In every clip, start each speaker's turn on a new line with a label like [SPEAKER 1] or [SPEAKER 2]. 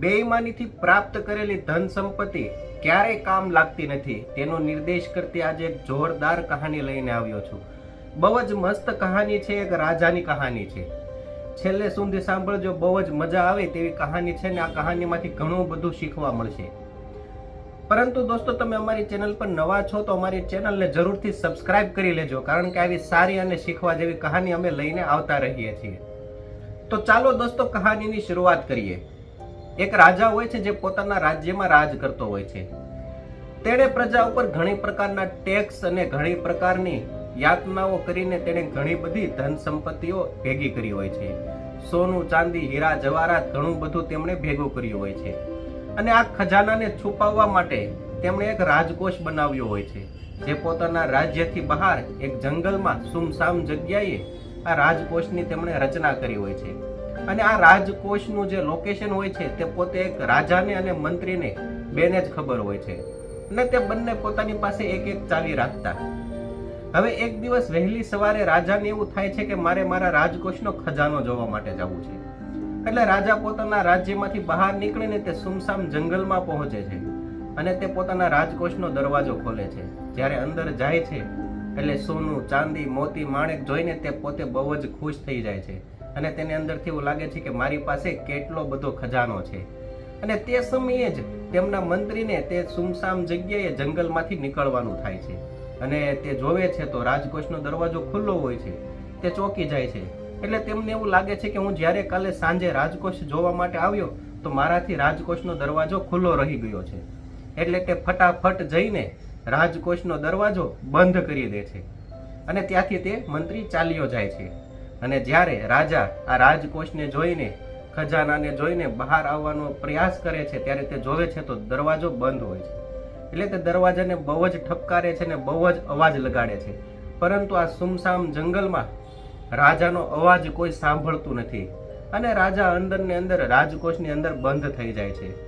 [SPEAKER 1] બેઈમાનીથી પ્રાપ્ત કરેલી ધન સંપત્તિ ક્યારેય કામ લાગતી નથી. તેનો નિર્દેશ કરતી આજે એક જોરદાર કહાની લઈને આવ્યો છું. બહુ જ મસ્ત કહાની છે, એક રાજાની કહાની છે. છેલ્લે સુધી સાંભળજો, બહુ જ મજા આવે તેવી કહાની છે ને આ કહાનીમાંથી ઘણું બધું શીખવા મળશે. પરંતુ દોસ્તો, તમે અમારી ચેનલ પર નવા છો તો અમારી ચેનલને જરૂરથી સબસ્ક્રાઇબ કરી લેજો, કારણ કે આવી સારી અને શીખવા જેવી કહાની અમે લઈને આવતા રહીએ છીએ. તો ચાલો દોસ્તો, કહાનીની શરૂઆત કરીએ. એક રાજા હોય છે જે પોતાના રાજ્યમાં રાજ કરતો હોય છે. તેણે પ્રજા ઉપર ઘણી પ્રકારના ટેક્સ અને ઘણી પ્રકારની યાતનાઓ કરીને તેણે ઘણી બધી ધન સંપત્તિઓ ભેગી કરી હોય છે. સોનું, ચાંદી, હીરા, જવાહરાત ઘણું બધું તેમણે ભેગું કર્યું હોય છે. અને આ ખજાનાને છુપાવવા માટે તેમણે એક રાજકોષ બનાવ્યો હોય છે, જે પોતાના રાજ્યથી બહાર એક જંગલમાં સુમસામ જગ્યાએ આ રાજકોષની તેમણે રચના કરી હોય છે. અને આ રાજકોષનું જે લોકેશન હોય છે, તે પોતે એક રાજાને અને મંત્રીને બેને જ ખબર હોય છે. અને તે બંને પોતાની પાસે એક એક ચાવી રાખતા. હવે એક દિવસ વહેલી સવારે રાજાને એવું થાય છે કે મારે મારા રાજકોષનો ખજાનો જોવા માટે જવું છે. એટલે રાજા પોતાના રાજ્યમાંથી બહાર નીકળીને તે સુમસામ જંગલમાં પહોંચે છે અને તે પોતાના રાજકોષનો દરવાજો ખોલે છે. જ્યારે અંદર જાય છે, એટલે સોનું, ચાંદી, મોતી, માણેક જોઈને તે પોતે બહુ જ ખુશ થઈ જાય છે. અને તેને અંદરથી એવું લાગે છે કે મારી પાસે કેટલો બધો ખજાનો છે. અને તે સમયે જ તેમના મંત્રીને તે સુમસામ જગ્યાએ જંગલમાંથી નીકળવાનું થાય છે. અને તે જોવે છે તો રાજકોષનો દરવાજો ખુલ્લો હોય છે. તે ચોકી જાય છે. એટલે તેમને એવું લાગે છે કે હું જ્યારે કાલે સાંજે રાજકોષ જોવા માટે આવ્યો, તો મારાથી રાજકોષનો દરવાજો ખુલ્લો રહી ગયો છે. એટલે તે ફટાફટ જઈને રાજકોષનો દરવાજો બંધ કરી દે છે. અને ત્યાંથી તે મંત્રી ચાલ્યો જાય છે. અને જ્યારે રાજા આ રાજકોષને જોઈને, ખજાનાને જોઈને બહાર આવવાનો પ્રયાસ કરે છે, ત્યારે તે જોવે છે તો દરવાજો બંધ હોય છે. એટલે તે દરવાજાને બહુ જ ઠપકારે છે ને બહુ જ અવાજ લગાડે છે. પરંતુ આ સુમસામ જંગલમાં રાજાનો અવાજ કોઈ સાંભળતું નથી અને રાજા અંદરને અંદર, રાજકોષની અંદર બંધ થઈ જાય છે.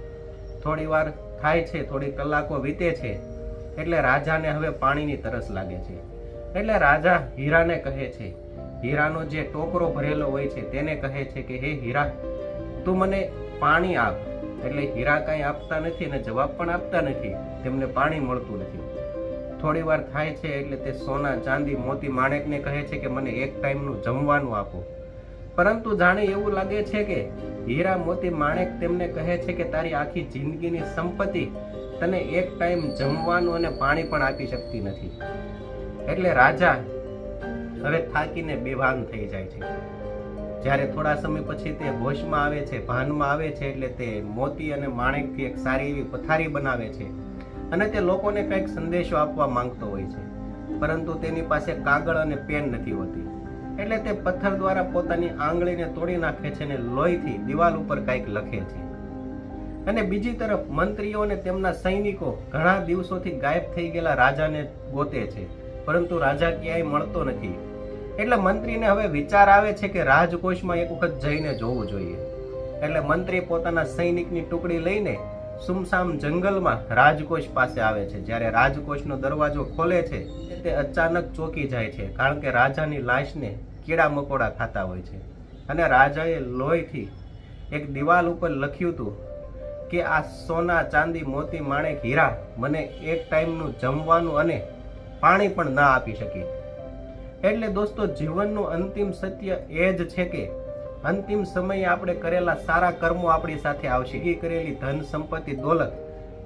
[SPEAKER 1] થોડી વાર થાય છે, થોડી કલાકો વીતે છે, એટલે રાજાને હવે પાણીની તરસ લાગે છે. એટલે રાજા હીરાને કહે છે હીરાનો જે ટોકરો ભરેલો હોય છે, તેને કહે છે કે, હે હીરા, તું મને પાણી આપ. એટલે હીરા કાંઈ આપતા નથી અને જવાબ પણ આપતા નથી, તેમને પાણી મળતું નથી. થોડી વાર થાય છે એટલે તે સોના, ચાંદી, મોતી માણેકને કહે છે કે, મને એક ટાઈમનું જમવાનું આપો. પરંતુ જાણે એવું લાગે છે કે, હીરા, મોતી, માણેક તેમને કહે છે કે, તારી આખી જિંદગીની સંપત્તિ તને એક ટાઈમ જમવાનું અને પાણી પણ આપી શકતી નથી. એટલે રાજા હવે થાકીને બેભાન થઈ જાય છે. જ્યારે થોડા સમય પછી તે હોશમાં આવે છે, ભાનમાં આવે છે, એટલે તે મોતી અને માણેકથી એક સારી એવી પથારી બનાવે છે અને તે લોકોને કંઈક સંદેશો આપવા માંગતો હોય છે. પરંતુ તેની પાસે કાગળ અને પેન નથી હોતી. એટલે તે પથ્થર દ્વારા પોતાની આંગળીને તોડી નાખે છે અને લોહીથી દિવાલ ઉપર કંઈક લખે છે. અને બીજી તરફ મંત્રીઓ અને તેમના સૈનિકો ઘણા દિવસોથી ગાયબ થઈ ગયેલા રાજાને ગોતે છે. પરંતુ રાજા ક્યાંય મળતો નથી. એટલે મંત્રીને હવે વિચાર આવે છે કે રાજકોષમાં એક વખત જઈને જોવું જોઈએ. એટલે મંત્રી પોતાના સૈનિકની ટુકડી લઈને સુમસામ જંગલમાં રાજકોષ પાસે આવે છે. જ્યારે રાજકોષનો દરવાજો ખોલે છે, તે અચાનક ચોકી જાય છે, કારણ કે રાજાની લાશને કીડા મકોડા ખાતા હોય છે. અને રાજાએ લોહીથી એક દિવાલ ઉપર લખ્યું હતું કે આ સોના ચાંદી મોતી માણેક હીરા મને એક ટાઈમનું જમવાનું અને પાણી પણ ના આપી શકે. એટલે દોસ્તો, જીવનનું અંતિમ સત્ય એ જ છે કે, અંતિમ સમયે આપણે કરેલા સારા કર્મો આપણી સાથે આવશે. એ કરેલી ધન સંપત્તિ દોલત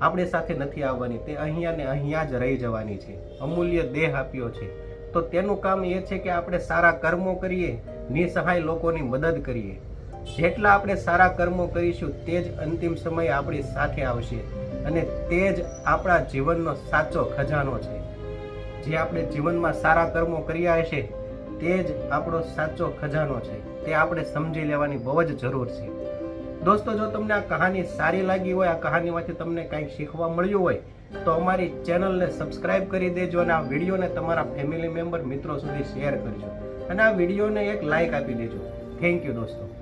[SPEAKER 1] આપણી સાથે નથી આવવાની. તે અહીંયા ને અહીંયા જ રહી જવાની છે. અમૂલ્ય દેહ આપ્યો છે. તો તેનું કામ એ છે કે આપણે સારા કર્મો કરીએ, નિસહાય લોકોની મદદ કરીએ. જેટલા આપણે સારા કર્મો કરીશું, તે જ અંતિમ સમયે આપણી સાથે આવશે. અને તે જ આપણા જીવનનો સાચો ખજાનો છે. જે આપણે જીવનમાં સારા કર્મો કર્યા હશે, તે જ આપણો સાચો ખજાનો છે. તે આપણે સમજી લેવાની બહુ જ જરૂર છે. દોસ્તો, જો તમને આ કહાની સારી લાગી હોય, આ કહાનીમાંથી તમને કંઈક શીખવા મળ્યું હોય, તો અમારી ચેનલને સબસ્ક્રાઇબ કરી દેજો અને આ વિડીયોને તમારા ફેમિલી મેમ્બર મિત્રો સુધી શેર કરજો. અને આ વિડીયોને એક લાઈક આપી દેજો. થેન્ક યુ, દોસ્તો.